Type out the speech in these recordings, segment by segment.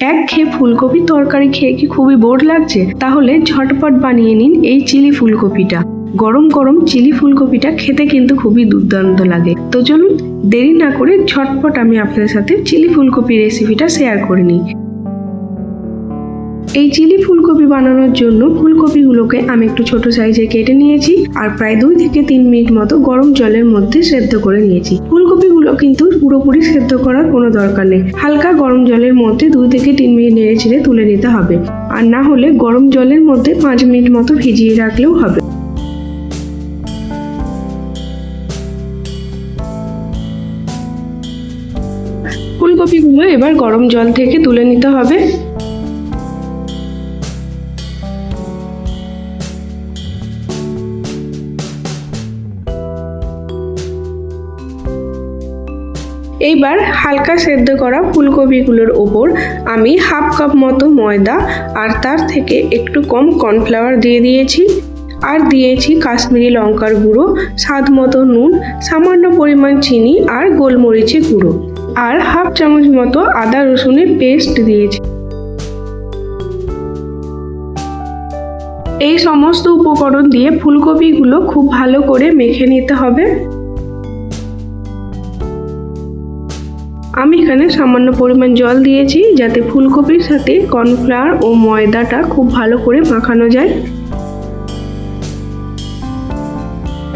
এক খেয়ে ফুলকপি তরকারি খেয়ে কি খুবই বোর লাগছে? তাহলে ঝটপট বানিয়ে নিন এই চিলি ফুলকপিটা। গরম গরম চিলি ফুলকপিটা খেতে কিন্তু খুবই দুর্দান্ত লাগে। তো চলুন দেরি না করে ঝটপট আমি আপনাদের সাথে চিলি ফুলকপি রেসিপিটা শেয়ার করে নিই। এই চিলি ফুলকপি বানানোর জন্য ফুলকপিগুলোকে আমি একটু ছোট সাইজে কেটে নিয়েছি আর প্রায় দুই থেকে তিন মিনিট মতো গরম জলের মধ্যে সেদ্ধ করে নিয়েছি। ফুলকপিগুলো কিন্তু পুরোপুরি সেদ্ধ করার কোনো দরকার নেই। হালকা গরম জলের মধ্যে দুই থেকে তিন মিনিট নেড়ে ছেড়ে তুলে নিতে হবে। আর না হলে গরম জলের মধ্যে পাঁচ মিনিট মতো ভিজিয়ে রাখলেও হবে। ফুলকপিগুলো এবার গরম জল থেকে তুলে নিতে হবে। এইবার হালকা সেদ্ধ করা ফুলকপিগুলোর ওপর আমি হাফ কাপ মতো ময়দা আর তার থেকে একটু কম কর্নফ্লাওয়ার দিয়ে দিয়েছি। আর দিয়েছি কাশ্মীরি লঙ্কার গুঁড়ো, স্বাদ মতো নুন, সামান্য পরিমাণ চিনি আর গোলমরিচের গুঁড়ো। আর হাফ চামচ মতো আদা রসুনের পেস্ট দিয়েছি। এই সমস্ত উপকরণ দিয়ে ফুলকপিগুলো খুব ভালো করে মেখে নিতে হবে। আমি এখানে সামান্য পরিমাণ জল দিয়েছি যাতে ফুলকপির সাথে কর্নফ্লাওয়ার ও ময়দাটা খুব ভালো করে মাখানো যায়।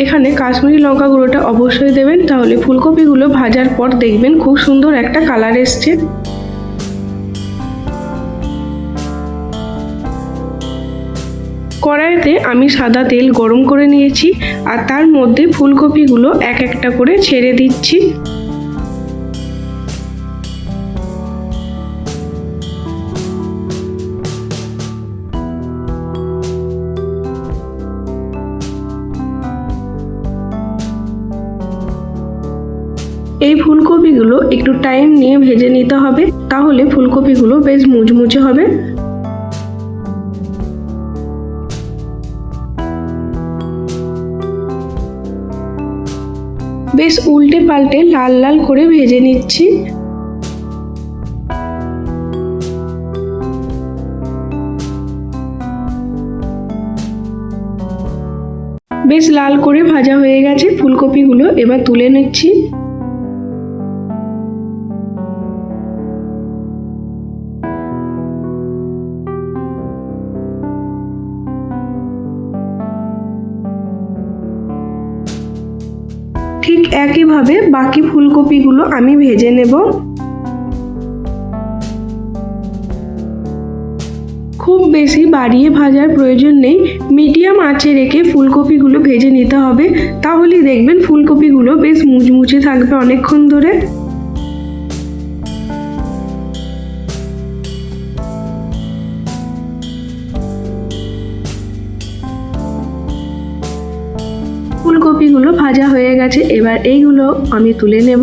এখানে কাশ্মীরি লঙ্কা গুঁড়োটা অবশ্যই দেবেন, তাহলে ফুলকপিগুলো ভাজার পর দেখবেন খুব সুন্দর একটা কালার এসছে। কড়াইতে আমি সাদা তেল গরম করে নিয়েছি আর তার মধ্যে ফুলকপিগুলো এক একটা করে ছেড়ে দিচ্ছি। এই ফুলকপিগুলো একটু টাইম নিয়ে ভেজে নিতে হবে, তাহলে ফুলকপিগুলো বেশ মুচমুচে হবে। বেশ উল্টে পাল্টে লাল লাল করে ভেজে নিচ্ছি। বেশ লাল করে ভাজা হয়ে গেছে, ফুলকপিগুলো এবার তুলে নিচ্ছি। একইভাবে বাকি ফুলকপিগুলো আমি ভেজে নেব। খুব বেশি বাড়িয়ে ভাজার প্রয়োজন নেই। মিডিয়াম আঁচে রেখে ফুলকপিগুলো ভেজে নিতে হবে। তাহলেই দেখবেন ফুলকপিগুলো বেশ মুচমুচে থাকবে অনেকক্ষণ ধরে। ফুলকপিগুলো ভাজা হয়ে গেছে। এবার এইগুলো আমি তুলে নেব।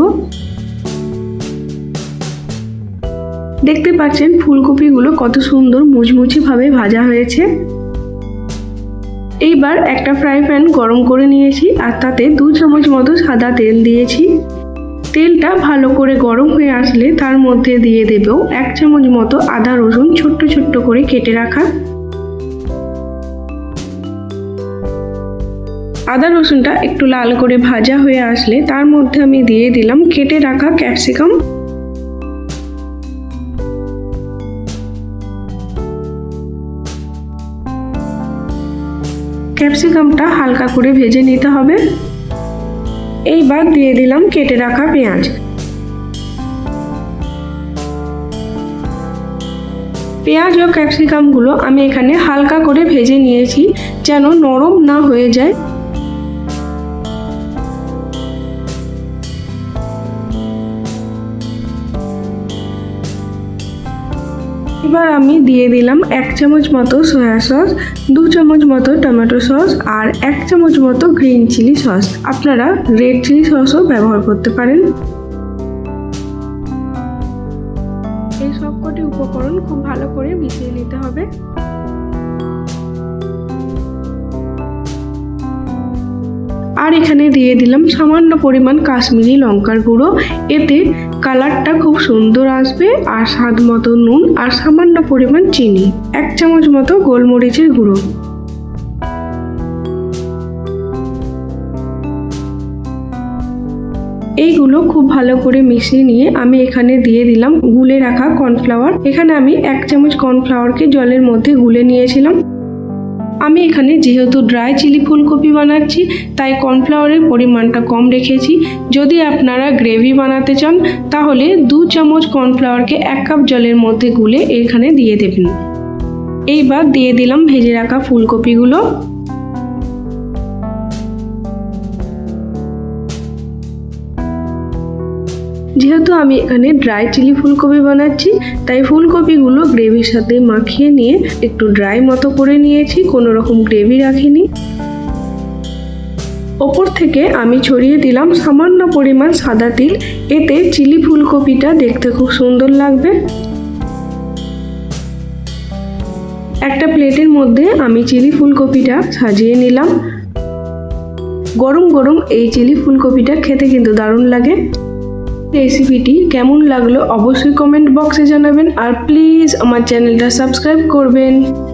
দেখতে পাচ্ছেন ফুলকপিগুলো কত সুন্দর মুচমুচি ভাবে ভাজা হয়েছে। এইবার একটা ফ্রাই প্যান গরম করে নিয়েছি আর তাতে দু চামচ মতো সাদা তেল দিয়েছি। তেলটা ভালো করে গরম হয়ে আসলে তার মধ্যে দিয়ে দেব এক চামচ মতো আদা রসুন ছোট্ট ছোট্ট করে কেটে রাখা। আদা রসুনটা একটু লাল করে ভাজা হয়ে আসলে তার মধ্যে আমি দিয়ে দিলাম কেটে রাখা ক্যাপসিকাম। ক্যাপসিকামটা হালকা করে ভেজে নিতে হবে। এইবার দিয়ে দিলাম কেটে রাখা পেঁয়াজ। পেঁয়াজ ও ক্যাপসিকামগুলো আমি এখানে হালকা করে ভেজে নিয়েছি যেন নরম না হয়ে যায়। এবার আমি দিয়ে দিলাম এক চামচ মতো সয়া সস দু চামচ মতো টমেটো সস আর এক চামচ মতো গ্রিন চিলি সস আপনারা রেড চিলি সসও ব্যবহার করতে পারেন। এই সবকটি উপকরণ খুব ভালো করে মিশিয়ে নিতে হবে। আর এখানে দিয়ে দিলাম সামান্য পরিমাণ কাশ্মীরি লঙ্কার গুঁড়ো। এতে কালারটা খুব সুন্দর আসবে আর স্বাদ মতো নুন আর সামান্য পরিমাণ চিনি। এক চামচ মতো গোলমরিচের গুঁড়ো। এইগুলো খুব ভালো করে মিশিয়ে নিয়ে আমি এখানে দিয়ে দিলাম গুলে রাখা কর্নফ্লাওয়ার। এখানে আমি এক চামচ কর্নফ্লাওয়ারকে জলের মধ্যে গুলে নিয়েছিলাম। আমি এখানে যেহেতু ড্রাই চিলি ফুলকপি বানাচ্ছি, তাই কর্নফ্লাওয়ারের পরিমাণটা কম রেখেছি। যদি আপনারা গ্রেভি বানাতে চান, তাহলে দু চামচ কর্নফ্লাওয়ারকে এক কাপ জলের মধ্যে গুলে এখানে দিয়ে দেবেন। এইবার দিয়ে দিলাম ভেজে রাখা ফুলকপিগুলো। যেহেতু আমি এখানে ড্রাই চিলি ফুলকপি বানাচ্ছি, তাই ফুলকপিগুলো গ্রেভির সাথে মাখিয়ে নিয়ে একটু ড্রাই মতো করে নিয়েছি, কোনো রকম গ্রেভি রাখিনি। ওপর থেকে আমি ছড়িয়ে দিলাম সামান্য পরিমাণ সাদা তিল, এতে চিলি ফুলকপিটা দেখতে খুব সুন্দর লাগবে। একটা প্লেটের মধ্যে আমি চিলি ফুলকপিটা সাজিয়ে নিলাম। গরম গরম এই চিলি ফুলকপিটা খেতে কিন্তু দারুণ লাগে। রেসিপিটি কেমন লাগল অবশ্যই কমেন্ট বক্সে জানাবেন। আর প্লিজ আমার চ্যানেলটা সাবস্ক্রাইব করবেন।